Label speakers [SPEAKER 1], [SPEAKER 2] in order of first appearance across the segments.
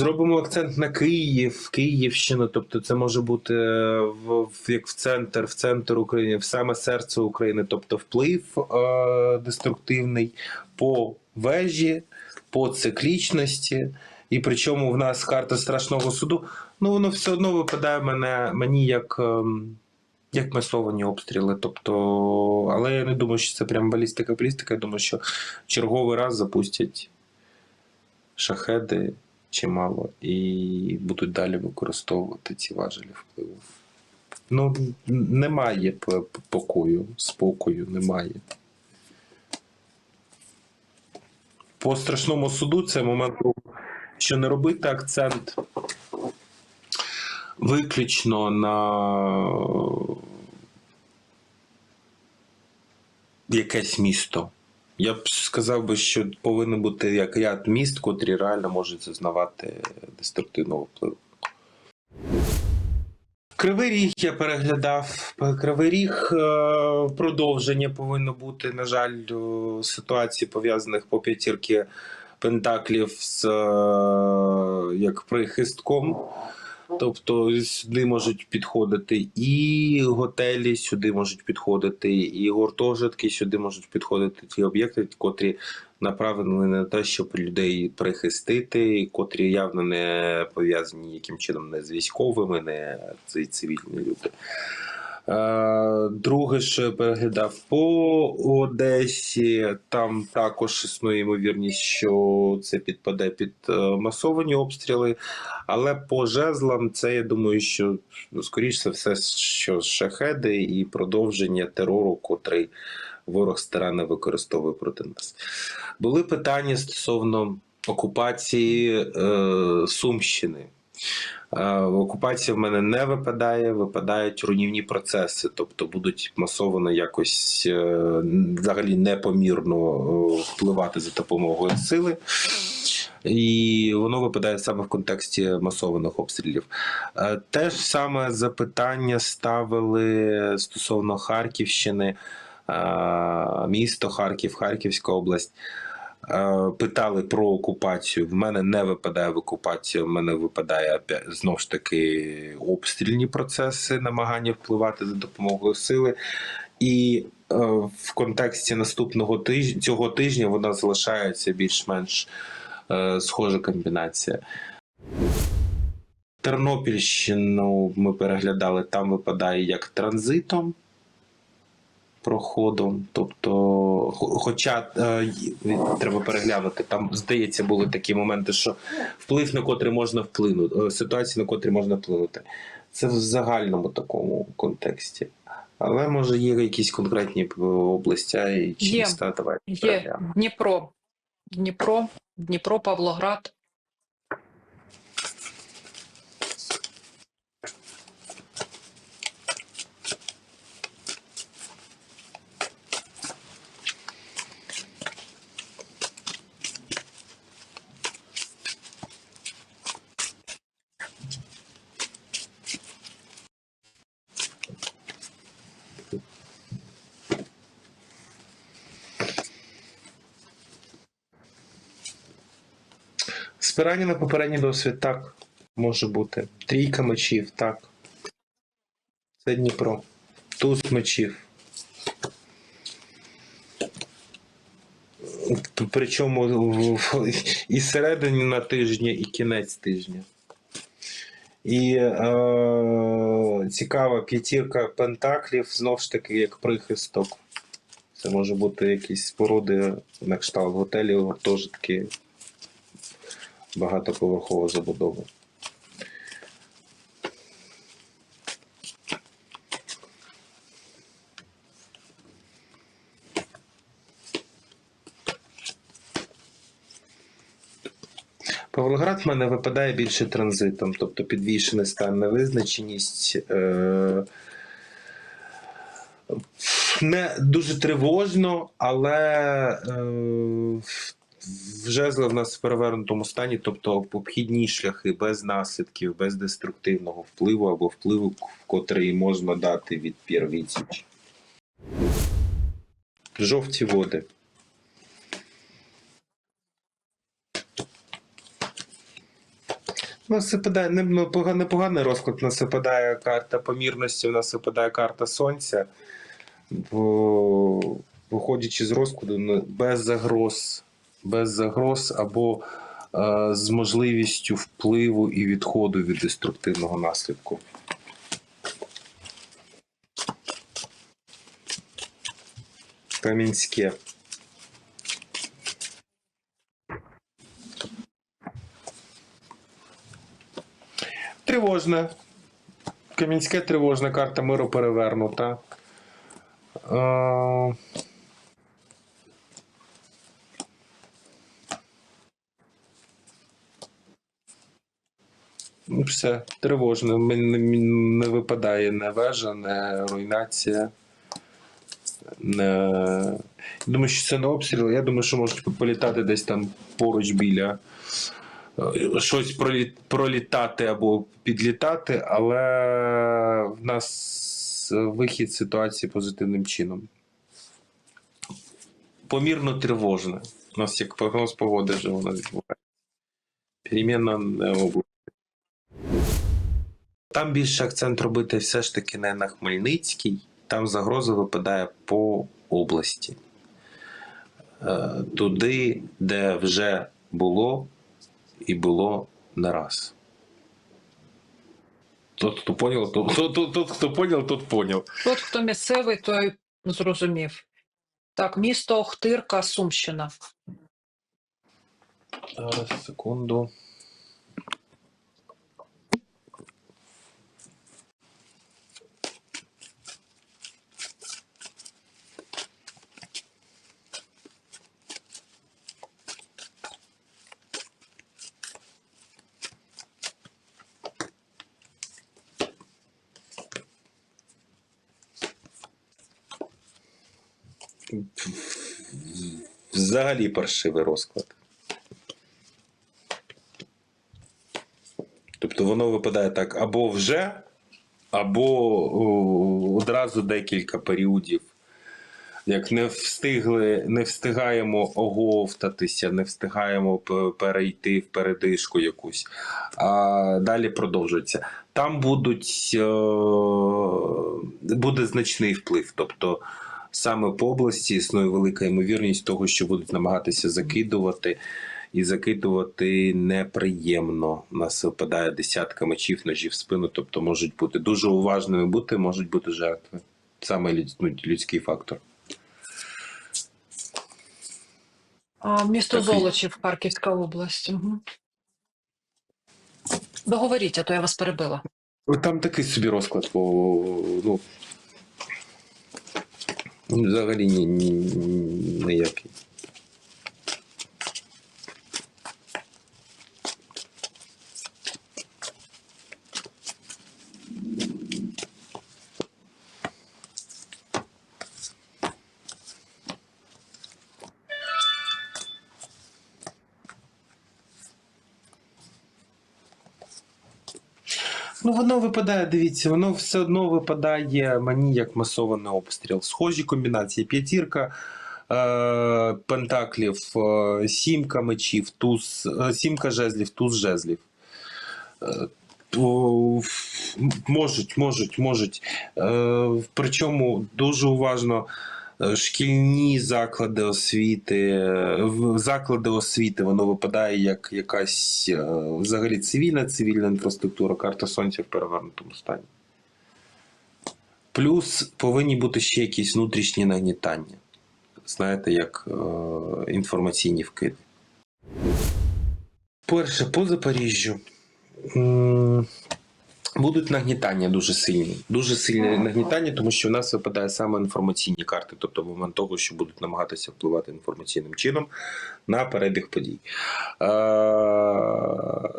[SPEAKER 1] Зробимо акцент на Київ, Київщину, тобто це може бути е, в, в як в центр, в центр України, в саме серце України, тобто вплив е, деструктивний по вежі, по циклічності. І причому в нас карта страшного суду, ну воно все одно випадає мене мені як, ем, як масовані обстріли. Тобто, але я не думаю, що це прям балістика, балістика. Я думаю, що черговий раз запустять шахеди чимало і будуть далі використовувати ці важелі впливу. Ну, немає покою, спокою немає. По страшному суду це момент, що не робити акцент виключно на якесь місто. Я б сказав би, що повинен бути як ряд міст, котрі реально можуть зазнавати деструктивного впливу. Кривий ріг я переглядав. Кривий ріг е, продовження повинно бути, на жаль, ситуації пов'язаних по п'ятірки пентаклів з е, як прихистком. Тобто сюди можуть підходити і готелі, сюди можуть підходити, і гуртожитки, сюди можуть підходити ті об'єкти, котрі направлені на те, щоб людей прихистити, котрі явно не пов'язані яким чином не з військовими, не цивільні люди. Е, Друге, що переглядав по Одесі, там також існує ймовірність, що це підпаде під е, масовані обстріли. Але по жезлам, це я думаю, що ну, скоріше все, що шахеди і продовження терору, котрий ворог старанно використовує проти нас. Були питання стосовно окупації е, Сумщини. Е, Окупація в мене не випадає, випадають руйнівні процеси, тобто будуть масово якось е, взагалі непомірно е, впливати за допомогою сили. І воно випадає саме в контексті масованих обстрілів. Те ж саме запитання ставили стосовно Харківщини, місто Харків, Харківська область. Е, Питали про окупацію. В мене не випадає в окупацію, в мене випадає знову ж таки обстрільні процеси, намагання впливати за допомогою сили. І е, в контексті наступного тижня цього тижня вона залишається більш-менш е, схожа комбінація. Тернопільщину ми переглядали, там випадає як транзитом, проходом. Тобто, хоча е, треба переглянути, там, здається, були такі моменти, що вплив на котрий можна вплинути, е, ситуації, на котрі можна вплинути. Це в загальному такому контексті. Але може є якісь конкретні е, області і чи міста, давайте
[SPEAKER 2] Є. Дніпро, Дніпро, Дніпро, Павлоград.
[SPEAKER 1] Спирання на попередній досвід так може бути. Трійка мечів, так. Це Дніпро. Туз мечів. Причому і середині на тижні, і кінець тижня. І е, цікава п'ятірка пентаклів, знов ж таки, як прихисток. Це може бути якісь споруди на кшталт готелів, гуртожитки, багатоповерхова забудова. Павлоград в мене випадає більше транзитом, тобто підвішений стан невизначеність. Е- не дуже тривожно, але е, в жезли в нас в перевернутому стані, тобто обхідні шляхи без наслідків, без деструктивного впливу або впливу, котрий можна дати відпір відсіч. Жовті води. У нас випадає ну, пога- непоганий розклад. У нас випадає карта помірності, у нас випадає карта сонця. Виходячи з розкладу, без загроз, без загроз або е, з можливістю впливу і відходу від деструктивного наслідку. Кам'янське. Тривожне. Кам'янське тривожна карта миру перевернута. Е, Все, тривожно. М- Не, випадає не вежа, не руйнація. Не... Думаю, що це не обстріл. Я думаю, що можуть політати десь там поруч біля е, щось пролі- пролітати або підлітати, але в нас вихід ситуації позитивним чином. Помірно тривожне. У нас як прогноз погоди вже воно відбувається. Перемінна область. Там більше акцент робити все ж таки не на Хмельницький, там загроза випадає по області. Е, Туди, де вже було і було не раз. Тот, хто поняв, тот, тот, тот, тот, хто поняв, тот поняв.
[SPEAKER 2] Тот, хто місцевий, той зрозумів. Так, місто Охтирка, Сумщина.
[SPEAKER 1] Зараз, секунду. Взагалі паршивий розклад. Тобто воно випадає так або вже, або одразу декілька періодів. Як не встигли, не встигаємо оговтатися, не встигаємо перейти в передишку якусь, а далі продовжується. Там будуть, е, буде значний вплив. Тобто саме по області існує велика ймовірність того, що будуть намагатися закидувати і закидувати неприємно. Нас випадає десятка мечів, ножів в спину, тобто можуть бути дуже уважними бути, можуть бути жертви. Саме людь- ну, людський фактор.
[SPEAKER 2] А, місто
[SPEAKER 1] Такий.
[SPEAKER 2] Золочів, Харківська область. Угу. Договоріть, а то я вас перебила.
[SPEAKER 1] Там такий собі розклад, бо ну, взагалі ні, ні, ніякий. Ну, воно випадає, дивіться, воно все одно випадає мені як масований обстріл. Схожі комбінації. П'ятірка е, пентаклів, е, сімка мечів, туз, е, сімка жезлів, туз жезлів. Можуть, можуть, можуть. Причому дуже уважно. Шкільні заклади освіти, заклади освіти, воно випадає як якась е, взагалі цивільна цивільна інфраструктура, карта сонця в перевернутому стані. Плюс повинні бути ще якісь внутрішні нагнітання. Знаєте, як е, інформаційні вкиди. Перше, по Запоріжжю. Будуть нагнітання дуже сильні. Дуже сильне нагнітання, тому що в нас випадає саме інформаційні карти, тобто момент того, що будуть намагатися впливати інформаційним чином на перебіг подій. Е,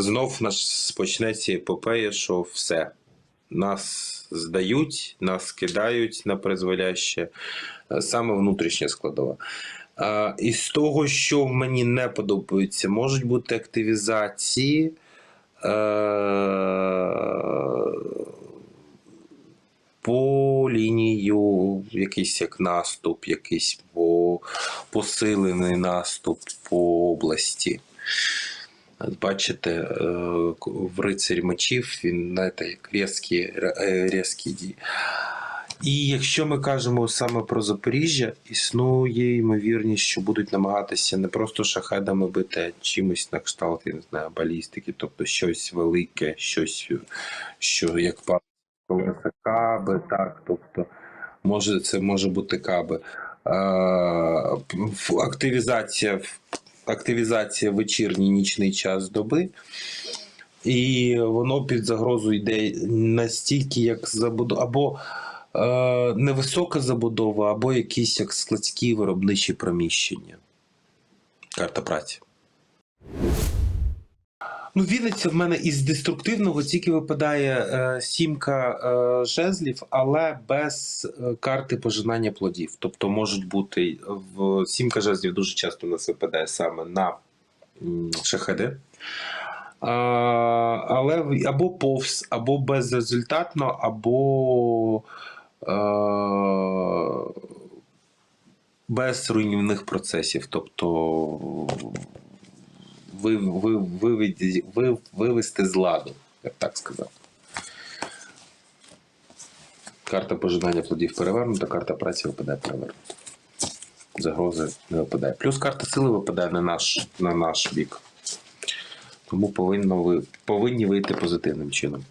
[SPEAKER 1] знов наш почнеться епопея, що все. Нас здають, нас кидають на призволяще, е, саме внутрішня складова. Е, із того, що мені не подобається, можуть бути активізації. Е, по лінію якийсь як наступ, якийсь по, посилений наступ по області. Бачите, е, в рицарі мечів він знаєте, як різкі, е, різкі дії. І якщо ми кажемо саме про Запоріжжя, існує ймовірність, що будуть намагатися не просто шахедами бити, а чимось на кшталт, я не знаю, балістики, тобто щось велике, щось, що як колеса каби, так, тобто може, це може бути каби. Активізація, активізація вечірній нічний час доби. І воно під загрозу йде настільки, як забудова, або е, невисока забудова, або якісь як складські виробничі приміщення. Карта праці. Ну, Вінниця в мене із деструктивного тільки випадає е, сімка е, жезлів, але без е, карти пожинання плодів. Тобто можуть бути в сімка жезлів дуже часто нас випадає саме на шахеди. А, але або повз, або безрезультатно, або е, без руйнівних процесів. Тобто вивести з ладу, я б так сказав. Карта пожинання плодів перевернута, карта праці випадає перевернута. Загрози не випадає. Плюс карта сили випадає на наш, на наш бік. Тому повинно ви, повинні вийти позитивним чином.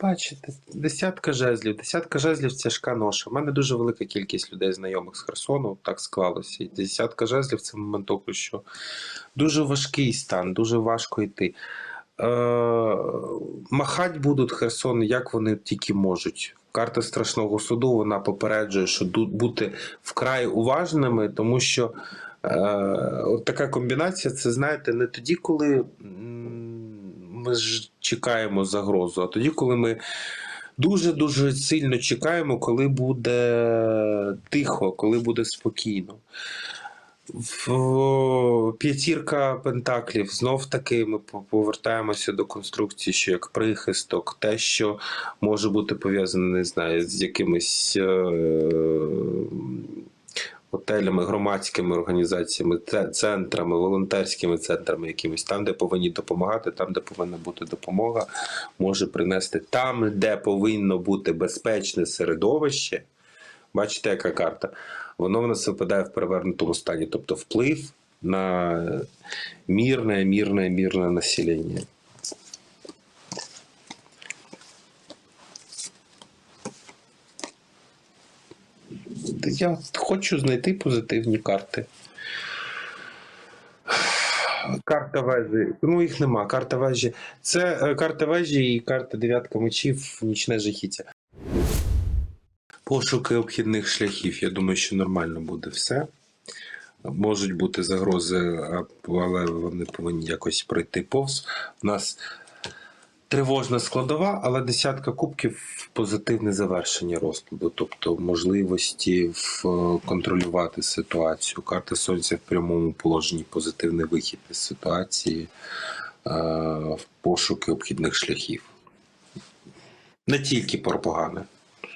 [SPEAKER 1] Бачите, десятка жезлів. Десятка жезлів тяжка ноша. У мене дуже велика кількість людей знайомих з Херсону, так склалося. І десятка жезлів це момент того, що дуже важкий стан, дуже важко йти. Е, махать будуть Херсон, як вони тільки можуть. Карта страшного суду вона попереджує, що бути вкрай уважними, тому що е, от така комбінація це знаєте не тоді, коли ми ж чекаємо загрозу, а тоді, коли ми дуже-дуже сильно чекаємо, коли буде тихо, коли буде спокійно. В п'ятірка пентаклів знов таки ми повертаємося до конструкції, що як прихисток, те, що може бути пов'язане, не знаю, з якимись е, готелями, громадськими організаціями, центрами, волонтерськими центрами, якимись там, де повинні допомагати, там, де повинна бути допомога, може принести там, де повинно бути безпечне середовище. Бачите, яка карта? Воно в нас випадає в перевернутому стані, тобто вплив на мирне, мирне, мирне населення. Я хочу знайти позитивні карти. Карта вежі. Ну, їх нема. Карта вежі. Це е, карта вежі і карта дев'ятка мечів, нічне жахіття. Пошуки обхідних шляхів. Я думаю, що нормально буде все. Можуть бути загрози, але вони повинні якось пройти повз. У нас тривожна складова, але десятка кубків позитивне завершення розкладу, тобто можливості в- контролювати ситуацію. Карта сонця в прямому положенні позитивний вихід із ситуації, е, в пошуки обхідних шляхів. Не тільки про погане.